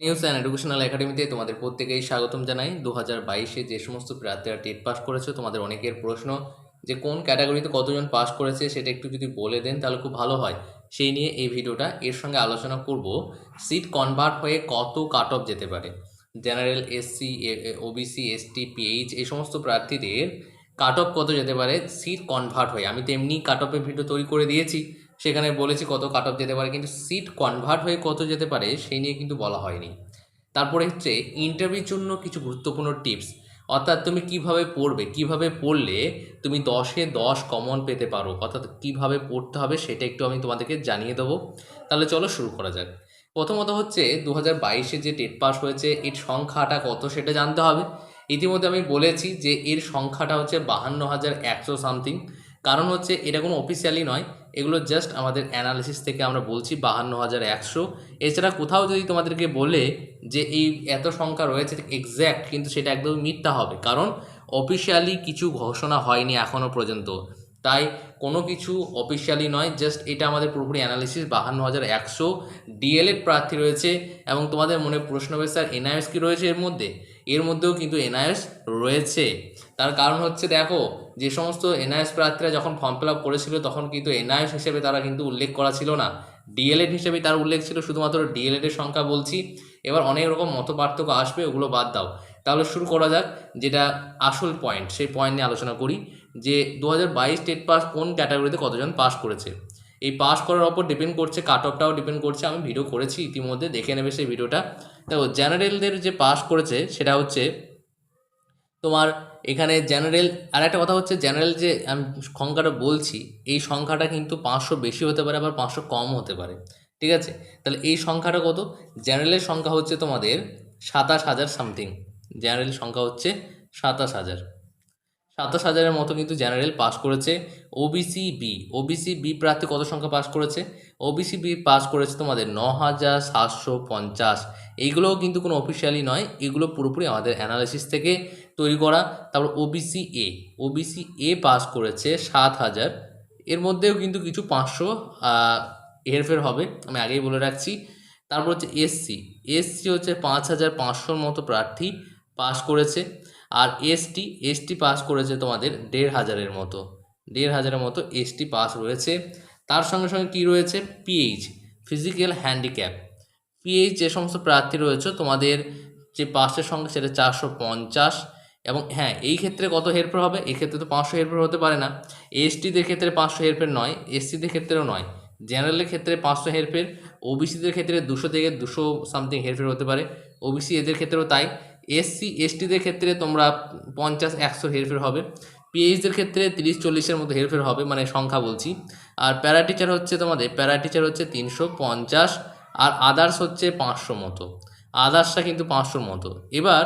News and educational একাডেমিতে তোমাদের প্রত্যেকেই স্বাগতম জানাই। দু হাজার বাইশে যে সমস্ত প্রার্থীরা টেট পাস করেছে, তোমাদের অনেকের প্রশ্ন যে কোন ক্যাটাগরিতে কতজন পাস করেছে সেটা একটু যদি বলে দেন তাহলে খুব ভালো হয়। সেই নিয়ে এই ভিডিওটা এর সঙ্গে আলোচনা করব। সিট কনভার্ট হয়ে কত কাট অফ যেতে পারে? General SC OBC ST PH এই সমস্ত প্রার্থীদের কাট অফ কত যেতে পারে? সিট কনভার্ট হয়ে। আমি তো এমনি কাট অফের ভিডিও তৈরি করে দিয়েছি। সেখানে বলেছি কত কাট অফ যেতে পারে, কিন্তু সিট কনভার্ট হয়ে কত যেতে পারে সেই নিয়ে কিন্তু বলা হয়নি। তারপরে হচ্ছে ইন্টারভিউর জন্য কিছু গুরুত্বপূর্ণ টিপস অর্থাৎ তুমি কীভাবে পড়বে, কীভাবে পড়লে তুমি দশে দশ কমন পেতে পারো, অর্থাৎ কীভাবে পড়তে হবে সেটা একটু আমি তোমাদেরকে জানিয়ে দেবো। তাহলে চলো শুরু করা যাক। প্রথমত হচ্ছে দু হাজার বাইশে যে টেট পাস হয়েছে, এর সংখ্যাটা কত সেটা জানতে হবে। ইতিমধ্যে আমি বলেছি যে এর সংখ্যাটা হচ্ছে বাহান্ন হাজার একশো সামথিং কারণ হচ্ছে এটা কোনো অফিসিয়ালি নয়, এগুলো জাস্ট আমাদের অ্যানালিসিস থেকে আমরা বলছি বাহান্ন হাজার একশো। এছাড়া কোথাও যদি তোমাদেরকে বলে যে এই এত সংখ্যা রয়েছে এক্স্যাক্ট কিন্তু সেটা একদমই মিথ্যা হবে, কারণ অফিসিয়ালি কিছু ঘোষণা হয়নি এখনও পর্যন্ত। তাই কোনো কিছু অফিসিয়ালি নয় জাস্ট এটা আমাদের পুরোপুরি অ্যানালিসিস বাহান্ন হাজার একশো। ডিএলএড প্রার্থী রয়েছে এবং তোমাদের মনে প্রশ্ন হবে, স্যার এনআইএস কি রয়েছে এর মধ্যে? এর মধ্যেও কিন্তু এনআইএস রয়েছে। তার কারণ হচ্ছে দেখো, যে সমস্ত এনআইএস প্রার্থীরা যখন ফর্ম ফিল আপ করেছিল, তখন কিন্তু এনআইএস হিসেবে তারা কিন্তু উল্লেখ করা ছিল না। ডিএলএড হিসেবে তার উল্লেখ ছিল, শুধুমাত্র ডিএলএডের সংখ্যা বলছি। এবার অনেক রকম মত পার্থক্য আসবে, ওগুলো বাদ দাও। তাহলে শুরু করা যাক, যেটা আসল পয়েন্ট সেই পয়েন্ট নিয়ে আলোচনা করি। যে দু হাজার বাইশ টেট পাস কোন ক্যাটাগরিতে কতজন পাস করেছে? এই পাস করার ওপর ডিপেন্ড করছে কাট অফটাও ডিপেন্ড করছে, আমি ভিডিও করেছি, ইতিমধ্যে দেখে নেবে সেই ভিডিওটা দেখো জেনারেলদের যে পাস করেছে, সেটা হচ্ছে তোমার এখানে জেনারেল আর একটা কথা হচ্ছে জেনারেল যে আমি সংখ্যাটা বলছি, এই সংখ্যাটা কিন্তু পাঁচশো বেশি হতে পারে আবার পাঁচশো কম হতে পারে, ঠিক আছে? তাহলে এই সংখ্যাটা কত? জেনারেলের সংখ্যা হচ্ছে তোমাদের সাতাশ হাজার সামথিং জেনারেল সংখ্যা হচ্ছে সাতাশ হাজার। সাতাশ হাজারের মতো কিন্তু জেনারেল পাস করেছে ওবিসি বি ওবিসি বি প্রার্থী কত সংখ্যা পাস করেছে? ওবিসি বি পাস করেছে তোমাদের ন হাজার সাতশো পঞ্চাশ। এইগুলোও কিন্তু কোনো অফিসিয়ালি নয়, এগুলো পুরোপুরি আমাদের অ্যানালিসিস থেকে তৈরি করা। তারপর OBC A OBC A pass করেছে সাত হাজার এর মধ্যেও কিন্তু কিছু পাঁচশো হেরফের হবে, আমি আগেই বলে রাখছি। তারপর হচ্ছে এসসি এসসি হচ্ছে পাঁচ হাজার পাঁচশোর মতো প্রার্থী পাস করেছে। আর এসটি এসটি পাস করেছে তোমাদের দেড় হাজারের মতো। দেড় হাজারের মতো এসটি পাস রয়েছে। তার সঙ্গে সঙ্গে কী রয়েছে? পিএইচ ফিজিক্যাল হ্যান্ডিক্যাপ পিএইচ যে সমস্ত প্রার্থী রয়েছে, তোমাদের যে পাসের সঙ্গে সেটা চারশো পঞ্চাশ। এবং হ্যাঁ এই ক্ষেত্রে কত হেরফের হবে? এক্ষেত্রে তো পাঁচশো হেরফের হতে পারে না। এসটিদের ক্ষেত্রে পাঁচশো হেরফের নয় এসসিদের ক্ষেত্রেও নয়। জেনারেলের ক্ষেত্রে পাঁচশো হেরফের ওবিসিদের ক্ষেত্রে দুশো থেকে দুশো সামথিং হেরফের হতে পারে। ওবিসি এদের ক্ষেত্রেও তাই। এসসি এসটিদের ক্ষেত্রে তোমরা পঞ্চাশ, একশো হেরফের হবে। পিএইচদের ক্ষেত্রে তিরিশ, চল্লিশের মতো হেরফের হবে মানে সংখ্যা বলছি। আর প্যারা টিচার হচ্ছে তোমাদের, প্যারা টিচার হচ্ছে তিনশো পঞ্চাশ, আর আদার্স হচ্ছে পাঁচশো মতো। আদার্সটা কিন্তু পাঁচশোর মতো। এবার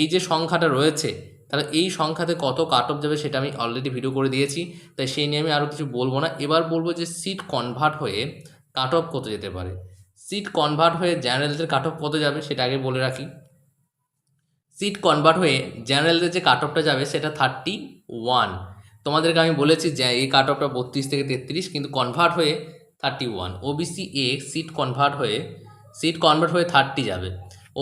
এই যে সংখ্যাটা রয়েছে, তাহলে এই সংখ্যাতে কত কাট অফ যাবে সেটা আমি অলরেডি ভিডিও করে দিয়েছি, তাই সেই নিয়ে আমি আরও কিছু বলব না। এবার বলব যে সিট কনভার্ট হয়ে কাট অফ কত যেতে পারে। সিট কনভার্ট হয়ে জেনারেলদের কাট অফ কত যাবে, সেটা আগে বলে রাখি। সিট কনভার্ট হয়ে জেনারেলদের যে কাট অফটা যাবে সেটা থার্টি ওয়ান তোমাদেরকে আমি বলেছি যে এই কাট অফটা বত্রিশ থেকে তেত্রিশ, কিন্তু কনভার্ট হয়ে thirty one OBC A seat convert হয়ে সিট কনভার্ট হয়ে থার্টি যাবে।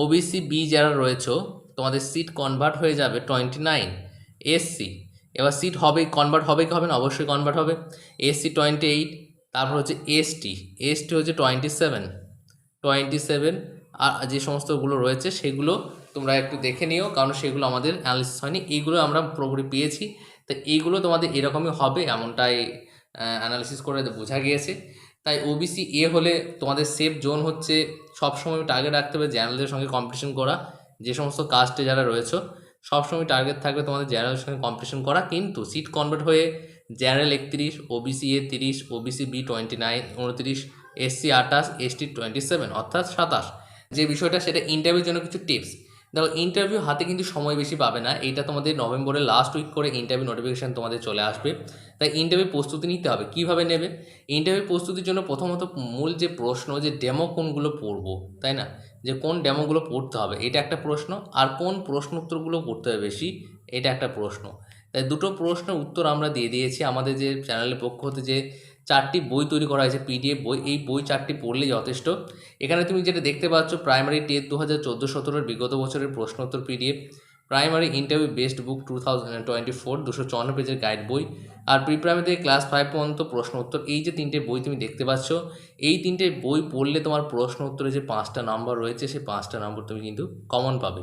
ওবিসি বি যারা রয়েছে, তোমাদের সিট কনভার্ট হয়ে যাবে টোয়েন্টি নাইন এসসি এবার সিট হবে কনভার্ট হবে কি হবে না? অবশ্যই কনভার্ট হবে। এসসি টোয়েন্টি এইট তারপর হচ্ছে এসটি এসটি হচ্ছে টোয়েন্টি সেভেন টোয়েন্টি সেভেন আর যে সমস্তগুলো রয়েছে, সেগুলো তোমরা একটু দেখে নিও, কারণ সেগুলো আমাদের অ্যানালিসিস হয়নি। এইগুলো আমরা পুরোপুরি পেয়েছি। তো এইগুলো তোমাদের এরকমই হবে, এমনটাই অ্যানালিসিস করে বোঝা গিয়েছে। তাই ওবিসি এ হলে তোমাদের সেফ জোন হচ্ছে সবসময় টার্গেট রাখতে হবে জেনারেলদের সঙ্গে কম্পিটিশন করা। যে সমস্ত কাস্টে যারা রয়েছে, সবসময় টার্গেট থাকবে তোমাদের জেনারেলের সঙ্গে কম্পিটিশন করা। কিন্তু সিট কনভার্ট হয়ে জেনারেল একত্রিশ ওবিসি এ তিরিশ ওবিসি বি টোয়েন্টি নাইন উনত্রিশ এসসি আঠাশ এসটি টোয়েন্টি সেভেন অর্থাৎ সাতাশ। যে বিষয়টা, সেটা ইন্টারভিউর জন্য কিছু টিপস দেখো ইন্টারভিউ হাতে কিন্তু সময় বেশি পাবে না। এইটা তোমাদের নভেম্বরের লাস্ট উইক করে ইন্টারভিউ নোটিফিকেশান তোমাদের চলে আসবে। তাই ইন্টারভিউ প্রস্তুতি নিতে হবে। কীভাবে নেবে? ইন্টারভিউ প্রস্তুতির জন্য প্রথমত মূল যে প্রশ্ন, যে ডেমো কোনগুলো পড়ব, তাই না? যে কোন ডেমোগুলো পড়তে হবে, এটা একটা প্রশ্ন। আর কোন প্রশ্ন উত্তরগুলো পড়তে হবে বেশি, এটা একটা প্রশ্ন। তাই দুটো প্রশ্নের উত্তর আমরা দিয়ে দিয়েছি আমাদের যে চ্যানেলের পক্ষ হতে যে চারটি বই তৈরি করা হয়েছে পিডিএফ বই। এই বই চারটি পড়লে যথেষ্ট। এখানে তুমি যেটা দেখতে পাচ্ছ প্রাইমারি টেট দু হাজার চোদ্দ সতেরোর বিগত বছরের প্রশ্নোত্তর PDF primary interview best book two thousand twenty four দুশো চুয়ান্ন পেজের গাইড বই। আর প্রি প্রাইমারি থেকে ক্লাস ফাইভ পর্যন্ত প্রশ্ন উত্তর এই যে তিনটে বই তুমি দেখতে পাচ্ছ, এই তিনটে বই পড়লে তোমার প্রশ্ন উত্তরে যে পাঁচটা নাম্বার রয়েছে, সেই পাঁচটা নাম্বার তুমি কিন্তু কমন পাবে।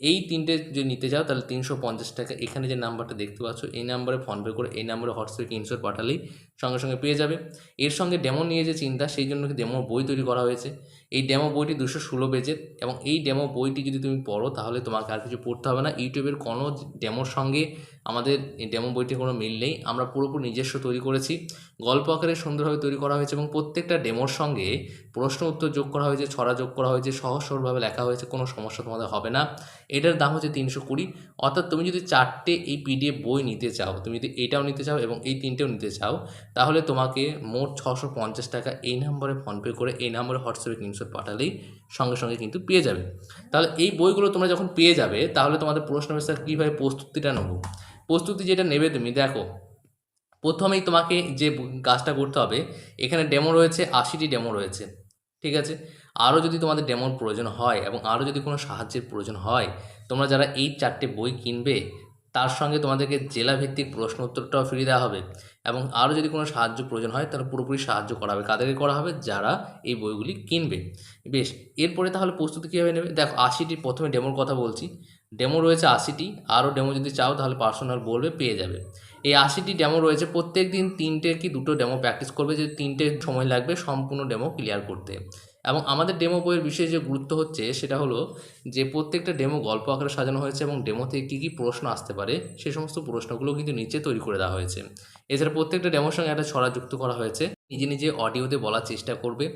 এই তিনটে যদি নিতে চাও তাহলে তিনশো পঞ্চাশ টাকা। এখানে যে নাম্বারটা দেখতে পাচ্ছ, এই নাম্বারে ফোনপে করে এই নাম্বারে হোয়াটসঅ্যাপে তিনশো পাঠালেই সঙ্গে সঙ্গে পেয়ে যাবে। এর সঙ্গে ডেমো নিয়ে যে চিন্তা, সেই জন্য ডেমো বই তৈরি করা হয়েছে। এই ডেমো বইটি দুশো ষোলো পেজের এবং এই ডেমো বইটি যদি তুমি পড়ো, তাহলে তোমাকে আর কিছু পড়তে হবে না। ইউটিউবের কোনো ডেমোর সঙ্গে আমাদের ডেমো বইটির কোনো মিল নেই। আমরা পুরোপুরি নিজস্ব তৈরি করেছি। গল্প আকারে সুন্দরভাবে তৈরি করা হয়েছে এবং প্রত্যেকটা ডেমোর সঙ্গে প্রশ্ন উত্তর যোগ করা হয়েছে, ছড়া যোগ করা হয়েছে সহজ সরলভাবে লেখা হয়েছে, কোনো সমস্যা তোমাদের হবে না। এটার দাম হচ্ছে তিনশো কুড়ি। অর্থাৎ তুমি যদি চারটে এই পিডিএফ বই নিতে চাও, তুমি যদি এইটাও নিতে চাও এবং এই তিনটেও নিতে চাও, তাহলে তোমাকে মোট ছশো পঞ্চাশ টাকা এই নাম্বারে ফোনপে করে এই নাম্বারে হোয়াটসঅ্যাপে স্ক্রিনশট পাঠালেই সঙ্গে সঙ্গে কিন্তু পেয়ে যাবে। তাহলে এই বইগুলো তোমরা যখন পেয়ে যাবে, তাহলে তোমাদের প্রশ্ন কীভাবে প্রস্তুতিটা নেব? প্রস্তুতি যেটা নেবে তুমি, দেখো প্রথমেই তোমাকে যে কাজটা করতে হবে, এখানে ডেমো রয়েছে, আশিটি ডেমো রয়েছে, ঠিক আছে? আরও যদি তোমাদের ডেমোর প্রয়োজন হয় এবং আরও যদি কোনো সাহায্যের প্রয়োজন হয়, তোমরা যারা এই চারটে বই কিনবে, তার সঙ্গে তোমাদেরকে জেলাভিত্তিক প্রশ্ন উত্তরটাও ফিরিয়ে দেওয়া হবে এবং আরও যদি কোনো সাহায্য প্রয়োজন হয়, তাহলে পুরোপুরি সাহায্য করা হবে, কাদেরকে করা হবে? যারা এই বইগুলি কিনবে। বেশ, এরপরে তাহলে প্রস্তুতি কীভাবে নেবে? দেখো, আশিটি প্রথমে ডেমোর কথা বলছি ডেমো রয়েছে আশিটি, আরও ডেমো যদি চাও তাহলে পার্সোনাল বলবে, পেয়ে যাবে। এই আশিটি ডেমো রয়েছে প্রত্যেক দিন তিনটে কি দুটো ডেমো প্র্যাকটিস করবে, যে তিনটে সময় লাগবে সম্পূর্ণ ডেমো ক্লিয়ার করতে। এবং আমাদের ডেমো বইয়ের বিশেষ যে গুরুত্ব হচ্ছে, সেটা হলো যে প্রত্যেকটা ডেমো গল্প আকারে সাজানো হয়েছে এবং ডেমো থেকে কী কী প্রশ্ন আসতে পারে, সে সমস্ত প্রশ্নগুলো কিন্তু নিচে তৈরি করে দেওয়া হয়েছে। এছাড়া প্রত্যেকটা ডেমোর সঙ্গে একটা ছড়া যুক্ত করা হয়েছে, নিজে নিজে অডিওতে বলার চেষ্টা করবে।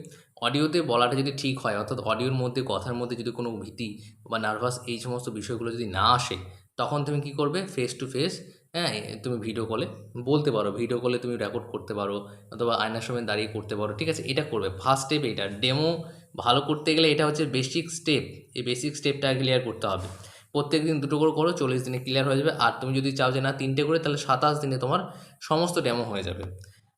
অডিওতে বলাটা যদি ঠিক হয়, অর্থাৎ অডিওর মধ্যে, কথার মধ্যে যদি কোনো ভীতি বা নার্ভাস এই সমস্ত বিষয়গুলো যদি না আসে, তখন তুমি কি করবে? ফেস টু ফেস হ্যাঁ তুমি ভিডিও কলে বলতে পারো ভিডিও কলে তুমি রেকর্ড করতে পারো, অথবা আয়নার সময় দাঁড়িয়ে করতে পারো, ঠিক আছে? এটা করবে। ফার্স্ট স্টেপ এটা। ডেমো ভালো করতে গেলে এটা হচ্ছে বেসিক স্টেপ এই বেসিক স্টেপটা ক্লিয়ার করতে হবে। প্রত্যেক দিন দুটো করে করো, চল্লিশ দিনে ক্লিয়ার হয়ে যাবে। আর তুমি যদি চাও যে না তিনটে করে, তাহলে সাতাশ দিনে তোমার সমস্ত ডেমো হয়ে যাবে।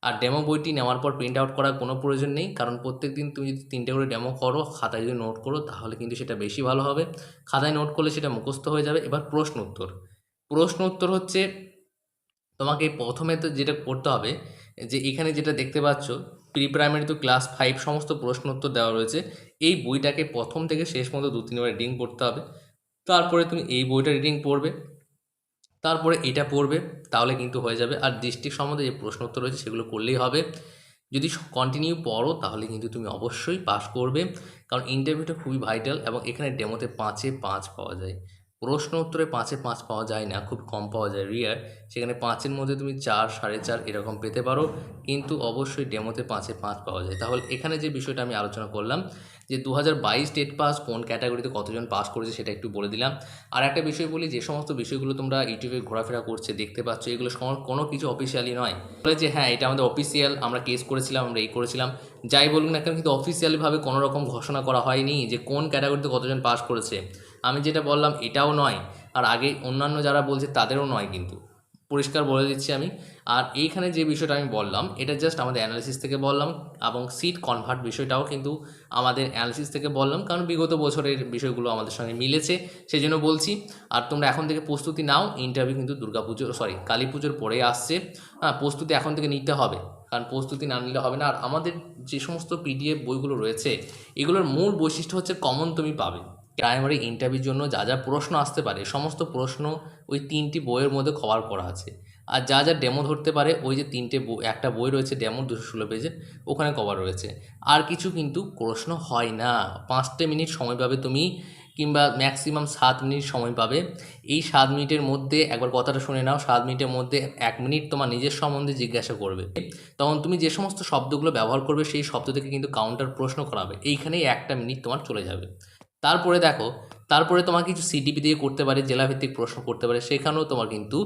আর ডেমো বইটি নেওয়ার পর প্রিন্ট আউট করার কোনো প্রয়োজন নেই, কারণ প্রত্যেক দিন তুমি যদি তিনটে করে ডেমো করো, খাতায় যদি নোট করো, তাহলে কিন্তু সেটা বেশি ভালো হবে। খাতায় নোট করলে সেটা মুখস্থ হয়ে যাবে। এবার প্রশ্ন উত্তর। প্রশ্ন উত্তর হচ্ছে, তোমাকে প্রথমে তো যেটা করতে হবে, যে এখানে যেটা দেখতে পাচ্ছ প্রি প্রাইমারি তো ক্লাস ফাইভ সমস্ত প্রশ্ন উত্তর দেওয়া রয়েছে। এই বইটাকে প্রথম থেকে শেষ পর্যন্ত দু, তিনবার রিডিং পড়তে হবে। তারপরে তুমি এই বইটা রিডিং পড়বে। তারপরে এটা পড়বে, তাহলে কিন্তু হয়ে যাবে। আর ডিস্ট্রিক্ট সম্বন্ধে যে প্রশ্ন উত্তর রয়েছে, সেগুলো করলেই হবে। যদি কন্টিনিউ পড়ো, তাহলে কিন্তু তুমি অবশ্যই পাস করবে। কারণ ইন্টারভিউটা খুবই ভাইটাল এবং এখানে ডেমোতে পাঁচে পাঁচ পাওয়া যায়। প্রশ্ন উত্তরে পাঁচে পাঁচ পাওয়া যায় না, খুব কম পাওয়া যায় রিয়ার সেখানে পাঁচের মধ্যে তুমি চার, সাড়ে চার এরকম পেতে পারো, কিন্তু অবশ্যই ডেমোতে পাঁচে পাঁচ পাওয়া যায়। তাহলে এখানে যে বিষয়টা আমি আলোচনা করলাম, যে দু হাজার বাইশ ডেট পাস কোন ক্যাটাগরিতে কতজন পাস করেছে সেটা একটু বলে দিলাম। আর একটা বিষয় বলি, যে সমস্ত বিষয়গুলো তোমরা ইউটিউবে ঘোরাফেরা করছে, দেখতে পাচ্ছ, এগুলো কোনো কিছু অফিসিয়ালি নয়। বলে যে হ্যাঁ এটা আমাদের অফিসিয়াল আমরা কেস করেছিলাম, আমরা এই করেছিলাম। যাই বলুন না কেন, কিন্তু অফিসিয়ালিভাবে কোনো রকম ঘোষণা করা হয়নি যে কোন ক্যাটাগরিতে কতজন পাস করেছে। আমি যেটা বললাম, এটাও নয়। আর আগে অন্যান্য যারা বলছে, তাদেরও নয় কিন্তু। পরিষ্কার বলে দিচ্ছি আমি। আর এইখানে যে বিষয়টা আমি বললাম, এটা জাস্ট আমাদের অ্যানালিসিস থেকে বললাম এবং সিট কনভার্ট বিষয়টাও কিন্তু আমাদের অ্যানালিসিস থেকে বললাম, কারণ বিগত বছরের বিষয়গুলো আমাদের সঙ্গে মিলেছে সেই জন্য বলছি। আর তোমরা এখন থেকে প্রস্তুতি নাও ইন্টারভিউ কিন্তু দুর্গাপুজোর সরি কালী পুজোর পরে আসছে। হ্যাঁ প্রস্তুতি এখন থেকে নিতে হবে, কারণ প্রস্তুতি না নিলে হবে না। আর আমাদের যে সমস্ত পিডিএফ বইগুলো রয়েছে, এগুলোর মূল বৈশিষ্ট্য হচ্ছে কমন তুমি পাবে। প্রাইমারি ইন্টারভিউর জন্য যা যা প্রশ্ন আসতে পারে, সমস্ত প্রশ্ন ওই তিনটি বইয়ের মধ্যে কভার করা আছে। আর যা যা ডেমো ধরতে পারে, ওই যে তিনটে একটা বই রয়েছে ডেমো দুশো ষোলো পেজে ওখানে কভার রয়েছে। আর কিছু কিন্তু প্রশ্ন হয় না। পাঁচটা মিনিট সময় পাবে তুমি, কিংবা ম্যাক্সিমাম সাত মিনিট সময় পাবে। এই সাত মিনিটের মধ্যে, একবার কথাটা শুনে নাও, সাত মিনিটের মধ্যে এক মিনিট তোমার নিজের সম্বন্ধে জিজ্ঞাসা করবে। তখন তুমি যে সমস্ত শব্দগুলো ব্যবহার করবে, সেই শব্দ থেকে কিন্তু কাউন্টার প্রশ্ন করাবে। এইখানেই একটা মিনিট তোমার চলে যাবে। তারপরে দেখো, তারপরে তোমার কিছু সিডিপি দিয়ে করতে পারে, জেলাভিত্তিক প্রশ্ন করতে পারে, সেখানেও তোমার কিন্তু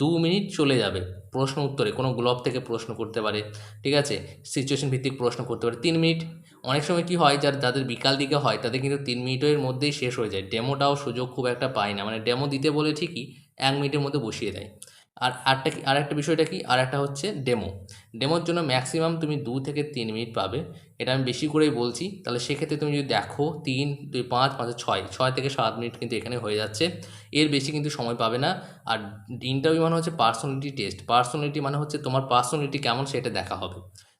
দু মিনিট চলে যাবে প্রশ্ন উত্তরে, কোনো গ্লব থেকে প্রশ্ন করতে পারে, ঠিক আছে? সিচুয়েশন ভিত্তিক প্রশ্ন করতে পারে, তিন মিনিট। অনেক সময় কি হয়, যার, যাদের বিকাল দিকে হয়, তাদের কিন্তু তিন মিনিটের মধ্যেই শেষ হয়ে যায়। ডেমোটাও সুযোগ খুব একটা পায় না মানে ডেমো দিতে বলে ঠিকই এক মিনিটের মধ্যে বসিয়ে দেয়। আর আরটা কি আর একটা বিষয়টা কি? আর একটা হচ্ছে ডেমো ডেমোর জন্য ম্যাক্সিমাম তুমি দু থেকে তিন মিনিট পাবে। এটা আমি বেশি করেই বলছি। তাহলে সেক্ষেত্রে তুমি যদি দেখো তিন, দুই, পাঁচ, পাঁচে, ছয় ছয় থেকে সাত মিনিট কিন্তু এখানে হয়ে যাচ্ছে। এর বেশি কিন্তু সময় পাবে না। আর ইন্টারভিউ মানে হচ্ছে পার্সোনালিটি টেস্ট পার্সোনালিটি মানে হচ্ছে তোমার পার্সোনালিটি কেমন সেটা দেখা হবে।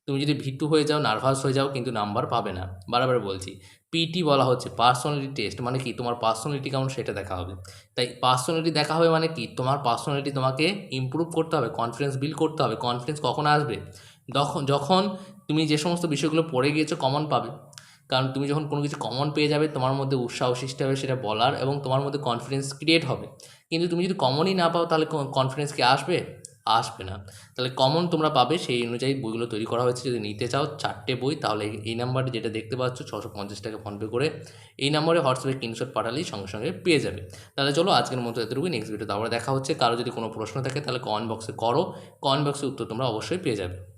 তুমি যদি ভিটু হয়ে যাও, নার্ভাস হয়ে যাও, কিন্তু নাম্বার পাবে না। বারবার বলছি পিটি বলা হচ্ছে পার্সোনালিটি টেস্ট মানে কি? তোমার পার্সোনালিটি কেমন সেটা দেখা হবে। তাই পার্সোনালিটি দেখা হবে মানে কি? তোমার পার্সোনালিটি তোমাকে ইমপ্রুভ করতে হবে কনফিডেন্স বিল্ড করতে হবে কনফিডেন্স কখন আসবে? যখন যখন তুমি যে সমস্ত বিষয়গুলো পড়ে গিয়েছো কমন পাবে। কারণ তুমি যখন কোনো কিছু কমন পেয়ে যাবে, তোমার মধ্যে উৎসাহ সৃষ্টি হবে, সেটা বলার এবং তোমার মধ্যে কনফিডেন্স ক্রিয়েট হবে। কিন্তু তুমি যদি কমনই না পাও, তাহলে কনফিডেন্স কি আসবে? আসবে না। তাহলে কমন তোমরা পাবে, সেই অনুযায়ী বইগুলো তৈরি করা হয়েছে। যদি নিতে চাও চারটে বই, তাহলে এই নাম্বারে যেটা দেখতে পাচ্ছ, ছশো পঞ্চাশ টাকা ফোনপে করে এই নাম্বারে হোয়াটসঅ্যাপে স্ক্রিনশট পাঠালেই সঙ্গে সঙ্গে পেয়ে যাবে। তাহলে চলো আজকের মতো এতটুকু নেক্সট ভিডিওতে আবার দেখা হচ্ছে। কারও যদি কোনো প্রশ্ন থাকে, তাহলে কমেন্ট বক্সে করো। কমেন্ট বক্সে উত্তর তোমরা অবশ্যই পেয়ে যাবে।